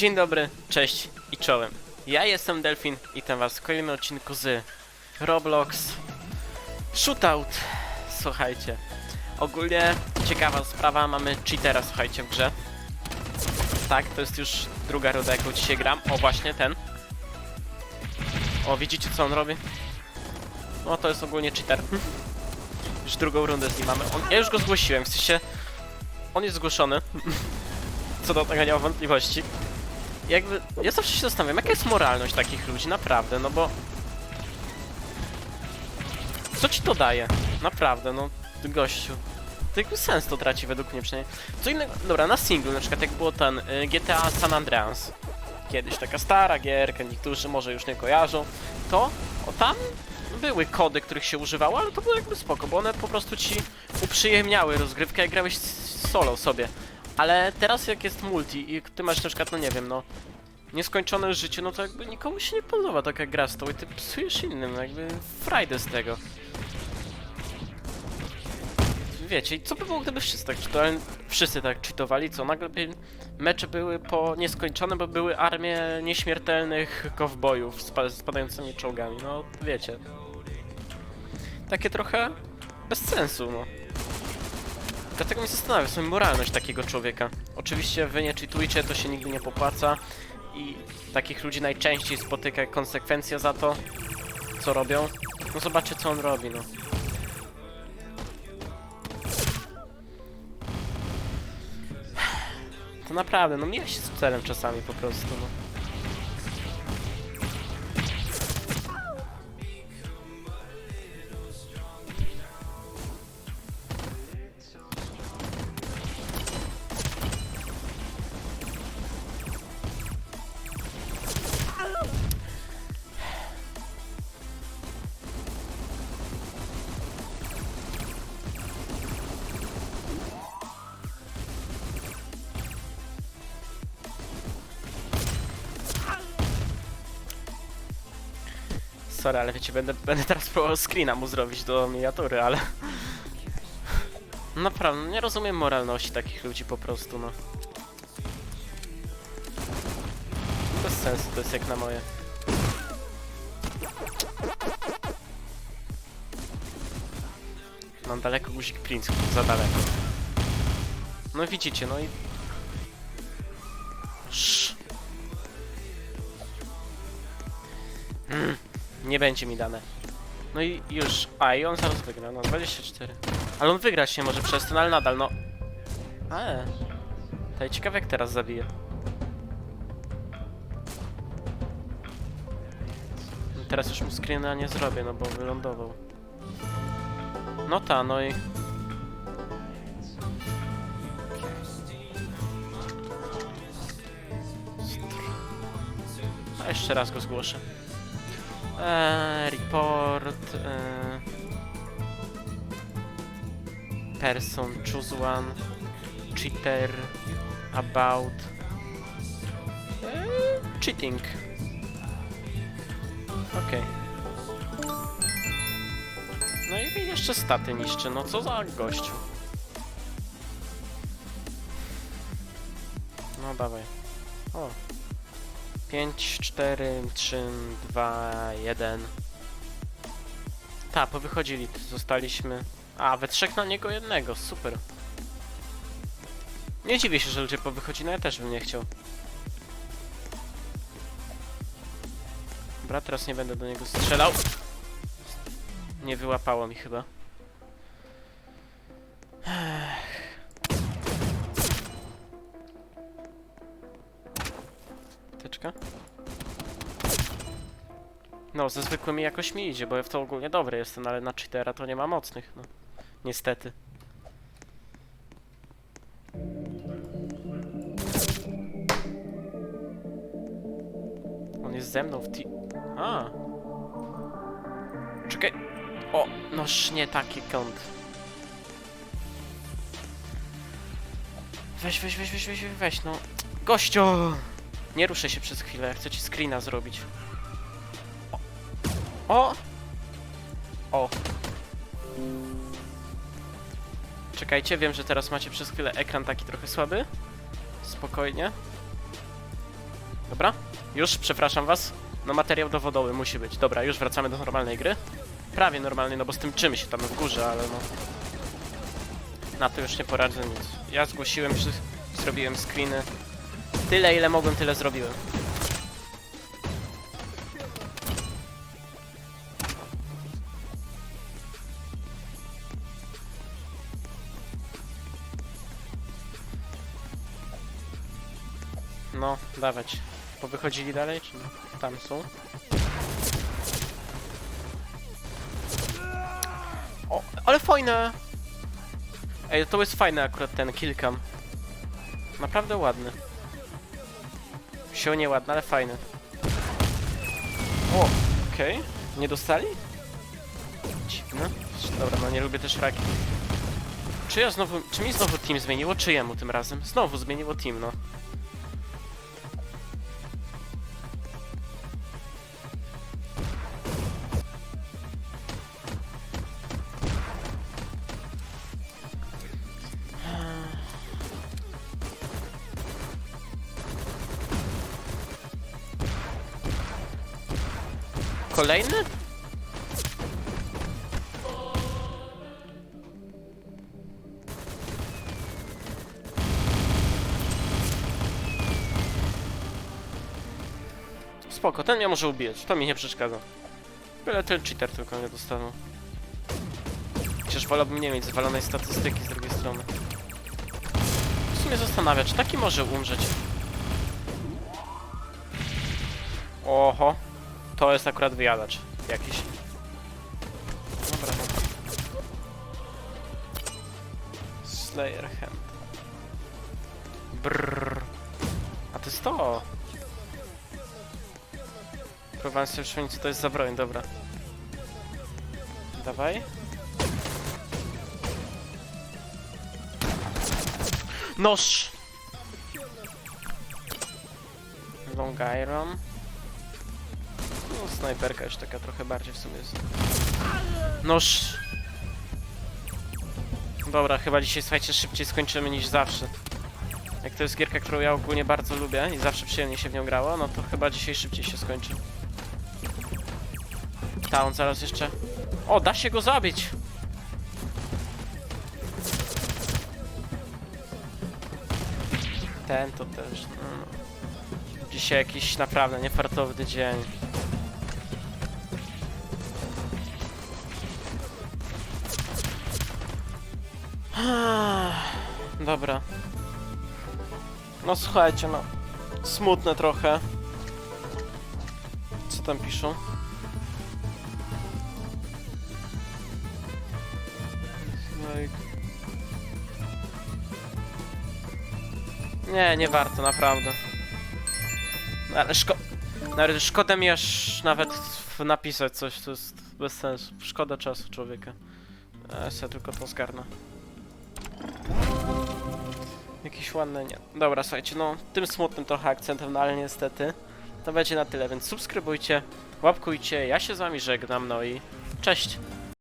Dzień dobry, cześć i czołem. Ja jestem Delfin i witam was w kolejnym odcinku z Roblox Shootout. Słuchajcie, ogólnie ciekawa sprawa, mamy cheatera, słuchajcie, w grze. Tak, to jest już druga runda, jaką dzisiaj gram. O, właśnie ten. O, widzicie co on robi? No, to jest ogólnie cheater. już drugą rundę z nim mamy. On, ja już go zgłosiłem, w sensie... On jest zgłoszony. co do tego nie mam wątpliwości jakby, ja zawsze się zastanawiam, jaka jest moralność takich ludzi, naprawdę, no bo... Co ci to daje? Naprawdę, no, gościu. To jakby sens to traci według mnie przynajmniej. Co innego, dobra, na singlu, na przykład jak było ten y, GTA San Andreas. Kiedyś taka stara gierka, niektórzy może już nie kojarzą. To, o tam były kody, których się używało, ale to było jakby spoko, bo one po prostu ci uprzyjemniały rozgrywkę, jak grałeś solo sobie. Ale teraz jak jest multi i ty masz na przykład, no nie wiem, no nieskończone życie, no to jakby nikomu się nie podoba taka gra z tą i ty psujesz innym, jakby frajdę z tego. Wiecie, i co by było, gdyby wszyscy tak cheatowali, wszyscy tak cheatowali, co nagle by mecze były po nieskończone, bo były armie nieśmiertelnych kowbojów z pa- spadającymi czołgami, no wiecie. Takie trochę bez sensu, no. Dlatego mnie zastanawia sobie moralność takiego człowieka. Oczywiście wy nie cheatujcie, to się nigdy nie popłaca i takich ludzi najczęściej spotyka konsekwencja za to, co robią. No zobaczcie, co on robi, no. To naprawdę, no mija się z celem czasami po prostu, no. Sorry, ale wiecie, będę, będę teraz próbował screena mu zrobić do miniatury, ale... Naprawdę, nie rozumiem moralności takich ludzi po prostu, no. Bez sensu to jest jak na moje. Mam daleko guzik Prince, za daleko. No widzicie, no i... Sz. Mm, nie będzie mi dane. No i już. A, i on zaraz wygra, no 24. Ale on wygrać nie może przez ten, ale nadal, no. To i ciekawe jak teraz zabije. No Teraz już mu screena nie zrobię, no bo wylądował. No ta, no i... A jeszcze raz go zgłoszę. Eee, report. Eee, person, choose one. Cheater. About. Eee, cheating. Okej. No i jeszcze staty niszczy, no co za gościu. No dawaj. O. 5, 4, 3, 2, 1. Ta, powychodzili, zostaliśmy. A, we trzech na niego jednego, super. Nie dziwię się, że ludzie powychodzili, no ja też bym nie chciał. Dobra, teraz nie będę do niego strzelał. Nie wyłapało mi chyba. No, ze zwykłymi jakoś mi idzie, bo ja w to ogólnie dobry jestem, ale na cheatera to nie ma mocnych, no. Niestety. On jest ze mną w ti... A. Czekaj. O, noż nie taki kąt. Weź, weź, weź, weź, weź, weź, no. Gościu! Nie ruszę się przez chwilę, chcę ci screena zrobić. O! O! Czekajcie, wiem, że teraz macie przez chwilę ekran taki trochę słaby. Spokojnie. Dobra? Już, przepraszam was. No materiał dowodowy musi być. Dobra, już wracamy do normalnej gry. Prawie normalnej, no bo z tym czym się tam w górze, ale no... Na to już nie poradzę nic. Ja zgłosiłem, zrobiłem screeny. Tyle ile mogłem, tyle zrobiłem. No, dawać. Powychodzili dalej, czy nie? Tam są. O, ale fajne! Ej, to jest fajne akurat ten killcam. Naprawdę ładny. Wsio nie ładny, ale fajny. O, okej. Nie dostali? Dziwne. Dobra, no nie lubię też raki. Czy ja znowu, czy mi znowu team zmieniło, czy jemu tym razem? Znowu zmieniło team, no. Kolejny? Spoko, ten mnie może ubijać, to mi nie przeszkadza. Byle ten cheater tylko nie dostaną. Chociaż wolałbym nie mieć zwalonej statystyki z drugiej strony. W sumie zastanawia, czy taki może umrzeć. Oho. To jest akurat wyjadacz jakiś. Dobra, no. Slayer Hand. Brrr. A to jest to. Próbowałem sobie przypomnieć, co to jest za broń, dobra. Dawaj. Noż! Long Iron. No, snajperka już taka trochę bardziej w sumie jest. Noż! Dobra, chyba dzisiaj słuchajcie szybciej skończymy niż zawsze. Jak to jest gierka, którą ja ogólnie bardzo lubię i zawsze przyjemnie się w nią grało, no to chyba dzisiaj szybciej się skończy. Ta, on zaraz jeszcze... O, da się go zabić! Ten to też, no. Dzisiaj jakiś naprawdę niefartowny dzień. Dobra. No słuchajcie, no. Smutne trochę. Co tam piszą? Nie, nie warto, naprawdę. Ale szko... Nawet szkoda mi aż nawet napisać coś, to jest bez sensu. Szkoda czasu człowieka. Ja sobie tylko to zgarnę. Jakiś ładny, nie. Dobra, słuchajcie, no tym smutnym trochę akcentem, no ale niestety to będzie na tyle, więc subskrybujcie, łapkujcie, ja się z wami żegnam, no i cześć!